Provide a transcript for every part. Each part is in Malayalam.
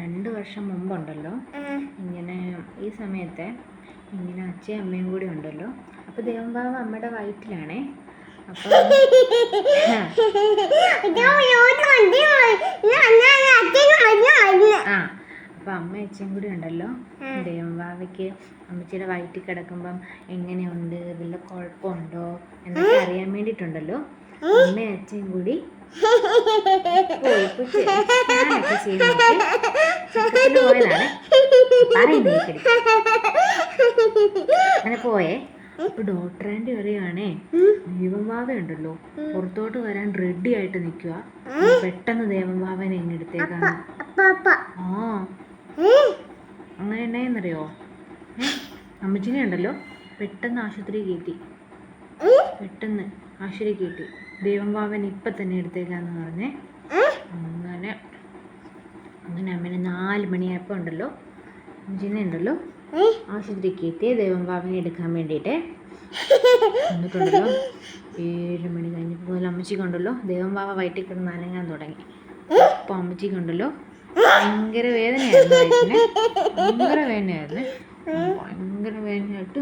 രണ്ട് വർഷം മുമ്പുണ്ടല്ലോ. ഇങ്ങനെ ഈ സമയത്തെ ഇങ്ങനെ അച്ഛയും അമ്മയും കൂടി ഉണ്ടല്ലോ. അപ്പോൾ ദേവംബാവ അമ്മയുടെ വയറ്റിലാണേ. അപ്പോൾ ആ അപ്പോൾ അമ്മ അച്ഛയും കൂടി ഉണ്ടല്ലോ. ദേവംബാവയ്ക്ക് അമ്മച്ചിയുടെ വയറ്റിൽ കിടക്കുമ്പം എങ്ങനെയുണ്ട്? വല്ല കുഴപ്പമുണ്ടോ? എന്നൊക്കെ അറിയാൻ വേണ്ടിട്ടുണ്ടല്ലോ അമ്മയും അച്ഛയും കൂടി അങ്ങനെ പോയേ. അപ്പൊ ഡോക്ടർ ആന്റി പറയുവാണേ ഉണ്ടല്ലോ. പുറത്തോട്ട് വരാൻ റെഡി ആയിട്ട് നിക്കുക പെട്ടെന്ന് ദേവംബാവനെ എങ്ങെടുത്തേക്കാണ് ആ. അങ്ങനെ ഉണ്ടായെന്നറിയോ ഏ? അമ്മച്ചിനെ ഉണ്ടല്ലോ. പെട്ടെന്ന് ആശുപത്രി കയറ്റി. പെട്ടെന്ന്. ആശുപത്രി ദൈവം ഭാവൻ ഇപ്പം തന്നെ എടുത്തേക്കാന്ന് പറഞ്ഞേ. അങ്ങനെ അങ്ങനെ അമ്മേനെ നാല് മണിയായപ്പോൾ ഉണ്ടല്ലോ. അഞ്ചിനെ ഉണ്ടല്ലോ. ആശുപത്രി കയറ്റി ദേവംബാവനെ എടുക്കാൻ വേണ്ടിയിട്ട്. എന്നിട്ടുണ്ടല്ലോ ഏഴ് മണി കഴിഞ്ഞപ്പോൾ മുതൽ അമ്മച്ചിക്കുണ്ടല്ലോ ദേവംബാവ വയറ്റിൽ കിടന്ന് അനങ്ങാൻ തുടങ്ങി. അപ്പോൾ അമ്മച്ചിക്കുണ്ടല്ലോ ഭയങ്കര വേദനയായിരുന്നു ഭയങ്കര വേദനയായിരുന്നു. ഭയങ്കര വേദനയായിട്ട്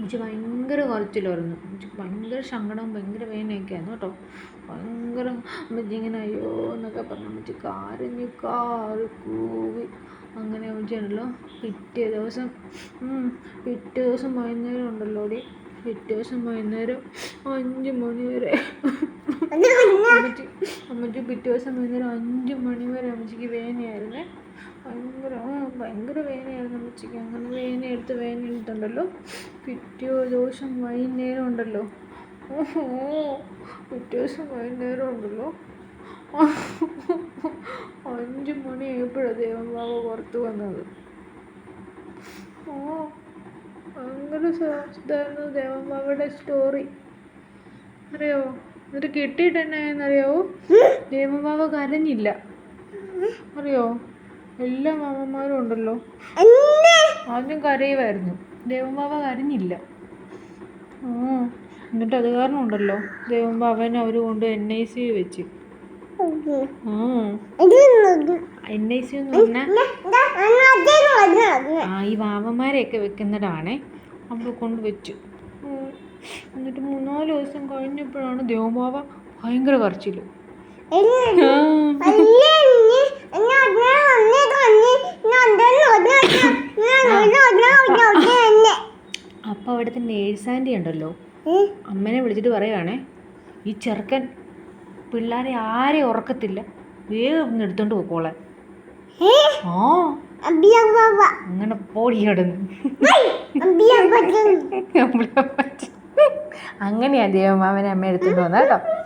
അമ്മച്ചി ഭയങ്കര കുറച്ചിലായിരുന്നു എനിക്ക് ഭയങ്കര സങ്കടവും ഭയങ്കര വേദനയൊക്കെ ആയിരുന്നു കേട്ടോ. ഭയങ്കര അമ്മച്ചി ഇങ്ങനെ അയ്യോ എന്നൊക്കെ പറഞ്ഞു. അമ്മച്ചി കാരഞ്ഞു കാറ് കൂവി. അങ്ങനെ അമ്മച്ചി ഉണ്ടല്ലോ. പിറ്റേ ദിവസം പിറ്റേ ദിവസം വൈകുന്നേരം ഉണ്ടല്ലോ അവിടെ പിറ്റേ ദിവസം വൈകുന്നേരം അഞ്ച് മണി വരെ. അമ്മച്ചി അമ്മച്ചി പിറ്റേ ദിവസം വൈകുന്നേരം അഞ്ച് മണി വരെ അമ്മച്ചിക്ക് വേദനയായിരുന്നേ. ഭയങ്കര ഭയങ്കര വേദനയായിരുന്നു ഉച്ചയ്ക്ക്. അങ്ങനെ വേദന എടുത്ത് വേദന എടുത്തുണ്ടല്ലോ പിറ്റേ ദിവസം വൈകുന്നേരം ഉണ്ടല്ലോ. ഓഹോ പിറ്റേ ദിവസം വൈകുന്നേരം ഉണ്ടല്ലോ. അഞ്ച് മണിയായപ്പോഴാണ് ദേവൻബാബ പുറത്ത് വന്നത്. ഓ ഭയങ്കര ഇതായിരുന്നു ദേവൻബാബയുടെ സ്റ്റോറി. അറിയോ എന്നിട്ട് കിട്ടിയിട്ട് എന്നായെന്നറിയാവോ? ദേവൻബാബ കരഞ്ഞില്ല. അറിയോ എല്ലാ മാമന്മാരും ഉണ്ടല്ലോ. ആദ്യം കരയുമായിരുന്നു ദേവമാവ കരഞ്ഞില്ല. എന്നിട്ട് അത് കാരണം ഉണ്ടല്ലോ. ദേവമാവൻ അവർ കൊണ്ട് എൻ ഐ സി വെച്ച്. എൻ ഐ സി എന്ന് പറഞ്ഞാൽ ആ ഈ വാവന്മാരെയൊക്കെ വെക്കുന്നതാണേ. അവിടെ കൊണ്ട് വെച്ചു. എന്നിട്ട് മൂന്നാൽ ദിവസം കഴിഞ്ഞപ്പോഴാണ് ദേവമാവ ഭയങ്കര കറച്ചില്ല ആ. അപ്പൊ അവിടുത്തെ നേഴ്സ് ആന്റി ഉണ്ടല്ലോ. അമ്മനെ വിളിച്ചിട്ട് പറയുവാണേ ഈ ചെറുക്കൻ പിള്ളേരെ ആരെ ഉറക്കത്തില്ല. വേഗം ഒന്ന് എടുത്തോണ്ട് പോക്കോളെ ആ. അങ്ങനെ പോടി കിടന്ന്. അങ്ങനെയാ ദേവമാവനെ അമ്മ എടുത്തോണ്ട് വന്നാട്ടോ കേട്ടോ.